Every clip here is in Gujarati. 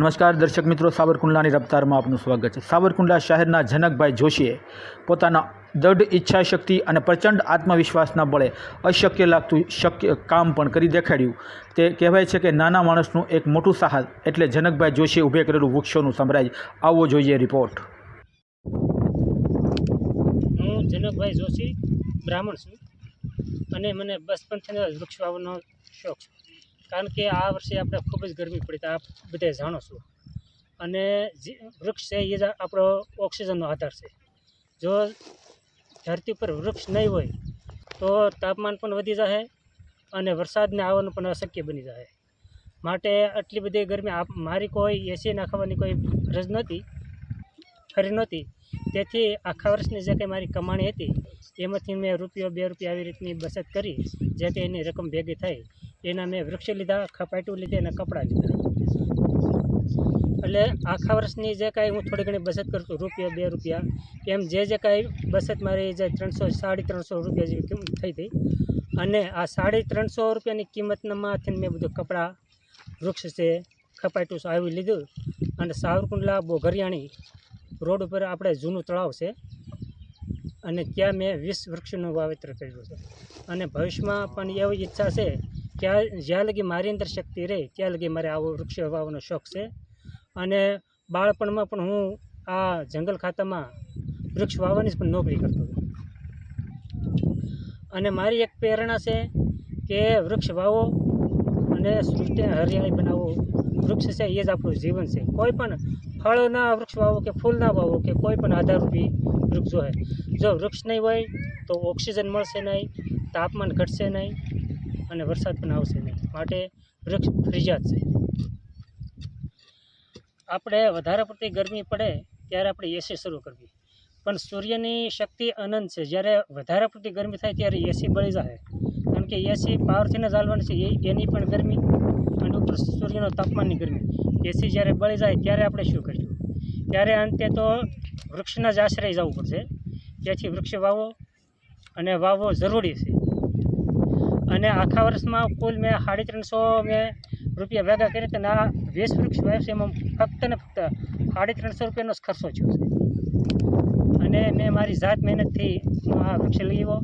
નમસ્કાર, દર્શક મિત્રો, સાવરકુંડલાની રફતારમાં આપનું સ્વાગત છે. સાવરકુંડલા શહેરના જનકભાઈ જોશીએ પોતાના દૃઢ ઈચ્છાશક્તિ અને પ્રચંડ આત્મવિશ્વાસના બળે અશક્ય લાગતું શક્ય કામ પણ કરી દેખાડ્યું. તે કહેવાય છે કે નાના માણસનું એક મોટું સાહસ એટલે જનકભાઈ જોશીએ ઊભે કરેલું વૃક્ષોનું સામ્રાજ્ય આવવો જોઈએ રિપોર્ટ. હું જનકભાઈ જોશી, બ્રાહ્મણ છું અને મને બચપનથી વૃક્ષ વાવવાનો શોખ છે. કારણ કે આ વર્ષે આપણે ખૂબ જ ગરમી પડી તો આપ બધા જાણો છો. અને જે વૃક્ષ છે એ જ આપણો ઓક્સિજનનો આધાર છે. જો ધરતી પર વૃક્ષ નહીં હોય તો તાપમાન પણ વધી જશે અને વરસાદને આવવાનું પણ અશક્ય બની જશે માટે આટલી બધી ગરમી મારી કોઈ એસી નાખવાની કોઈ ફરજ નહોતી, ફરી નહોતી. તેથી આખા વર્ષની જે કંઈ મારી કમાણી હતી, એમાંથી મેં રૂપિયો બે રૂપિયા આવી રીતની બચત કરી, જેથી એની રકમ ભેગી થઈ. એના મેં વૃક્ષ લીધા ખપાટું લીધી અને કપડાં લીધા. એટલે આખા વર્ષની જે કાંઈ હું થોડી ઘણી બચત કરતો રૂપિયા, બે રૂપિયા, એમ જે જે કાંઈ બચત મારી જે ત્રણસો, સાડી ત્રણસો રૂપિયા જેવી કિંમત થઈ હતી. અને આ સાડી ત્રણસો રૂપિયાની કિંમતનામાંથી મેં બધું કપડાં, વૃક્ષ છે ખપાટું આવી લીધું. અને સાવરકુંડલા, બોઘરિયાણી રોડ ઉપર આપણે જૂનું તળાવ છે. અને ત્યાં મેં વીસ વૃક્ષનું વાવેતર કર્યું છે અને ભવિષ્યમાં પણ એવી ઈચ્છા છે કે આ જ્યાં લગી મારી અંદર શક્તિ રહે, ત્યાં લગી મારે આવો વૃક્ષ વાવવાનો શોખ છે. અને બાળપણમાં પણ હું આ જંગલ ખાતામાં વૃક્ષ વાવવાની પણ નોકરી કરતો હતો. અને મારી એક પ્રેરણા છે કે વૃક્ષ વાવો અને સૃષ્ટિ હરિયાળી બનાવો. વૃક્ષ છે એ જ આપણું જીવન છે. કોઈ પણ ફળના વૃક્ષ વાવો કે ફૂલના વાવો કે કોઈ પણ આધારરૂપી વૃક્ષ હોય. જો વૃક્ષ નહીં હોય તો ઓક્સિજન મળશે નહીં, તાપમાન ઘટશે નહીં અને વરસાદ પણ આવશે નહીં. માટે વૃક્ષ ફરજિયાત છે. આપણે વધારે પડતી ગરમી પડે ત્યારે આપણે એસી શરૂ કરવી. પણ સૂર્યની શક્તિ અનંત છે. જ્યારે વધારે પડતી ગરમી થાય ત્યારે એસી બળી જાય. કારણ કે એસી પાવરથી જ ચાલવાની છે. એની પણ ગરમી અને ઉપર સૂર્યનો તાપમાનની ગરમી. એસી જ્યારે બળી જાય ત્યારે આપણે શું કરીશું? ત્યારે અંતે તો વૃક્ષના જ આશ્રય જવું પડશે. તેથી વૃક્ષ વાવો અને વાવવો જરૂરી છે. અને આખા વર્ષમાં કુલ મેં સાડી ત્રણસો મેં રૂપિયા ભેગા કરી અને આ વીસ વૃક્ષ વ્યવસાયમાં ફક્ત ને ફક્ત સાડી ત્રણસો રૂપિયાનો જ ખર્ચો થયો છે. અને મેં મારી જાત મહેનતથી હું આ વૃક્ષ લઈ આવ્યો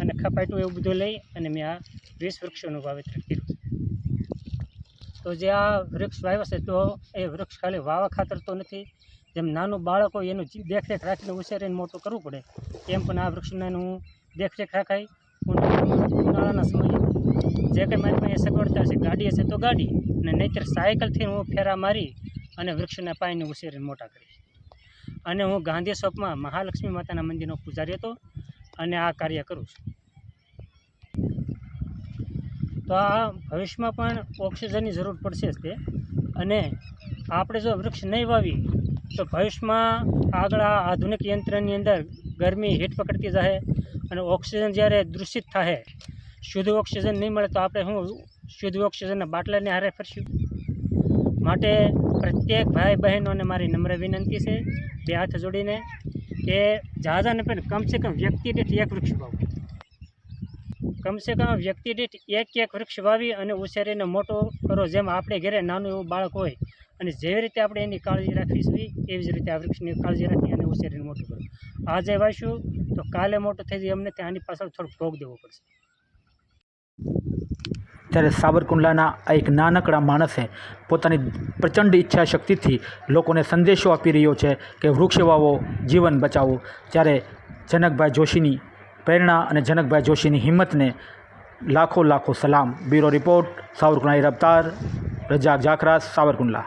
અને ખપાટું એવું બધું લઈ અને મેં આ વીસ વૃક્ષોનું વાવેતર કર્યું તો જે આ વૃક્ષ વાવ્યા છે તો એ વૃક્ષ ખાલી વાવા ખાતર તો નથી, જેમ નાનું બાળક હોય એનું દેખરેખ રાખીને ઉછેરીને મોટું કરવું પડે, એમ પણ આ વૃક્ષને હું દેખરેખ રાખાય. ઉનાળાના સમયે. જે કંઈ મારી પાસે સગવડતા છે ગાડી હશે તો ગાડી. અને નહીંતર સાયકલથી હું ફેરા મારી અને વૃક્ષના પાયને ઉછેરીને મોટા કરીશ. અને હું ગાંધી શોપમાં મહાલક્ષ્મી માતાના મંદિરનો પૂજારી હતો અને આ કાર્ય કરું છું. તો આ ભવિષ્યમાં પણ ઓક્સિજનની જરૂર પડશે જ તે. અને આપણે જો વૃક્ષ નહીં વાવી તો ભવિષ્યમાં આગળ આધુનિક યંત્રની અંદર ગરમી હીટ પકડતી જાય અને ઓક્સિજન જ્યારે દૂષિત થશે શુદ્ધ ઓક્સિજન નહીં મળે તો આપણે શું, શુદ્ધ ઓક્સિજનના બાટલાને હારે ફરશું? માટે પ્રત્યેક ભાઈ બહેનોને મારી નમ્ર વિનંતી છે, બે હાથ જોડીને, કે જાજાને પણ કમસે કમ વ્યક્તિ દીઠ એક વૃક્ષ વાવો. કમસે કમ વ્યક્તિ દીઠ એક એક વૃક્ષ વાવી અને ઉછેરીને મોટો કરો, જેમ આપણે ઘરે નાનું એવું બાળક હોય અને જેવી રીતે આપણે એની કાળજી રાખીશું એવી જ રીતે આ વૃક્ષની કાળજી રાખી અને ઉછેરીને મોટું કરો આજે વાંચ્યું તો કાલે મોટું થઈ જાય એમને ત્યાંની પાછળ થોડોક ભોગ દેવો પડશે. ત્યારે સાબરકુંડલાના એક નાનકડા માણસે પોતાની પ્રચંડ ઈચ્છા શક્તિથી લોકોને સંદેશો આપી રહ્યો છે કે વૃક્ષ વાવો, જીવન બચાવો. ત્યારે જનકભાઈ જોશીની પ્રેરણા અને જનકભાઈ જોશીની હિંમતને લાખો લાખો સલામ. Bureau report, Savarkundla Raftaar Rajak Jakhras Savarkundla.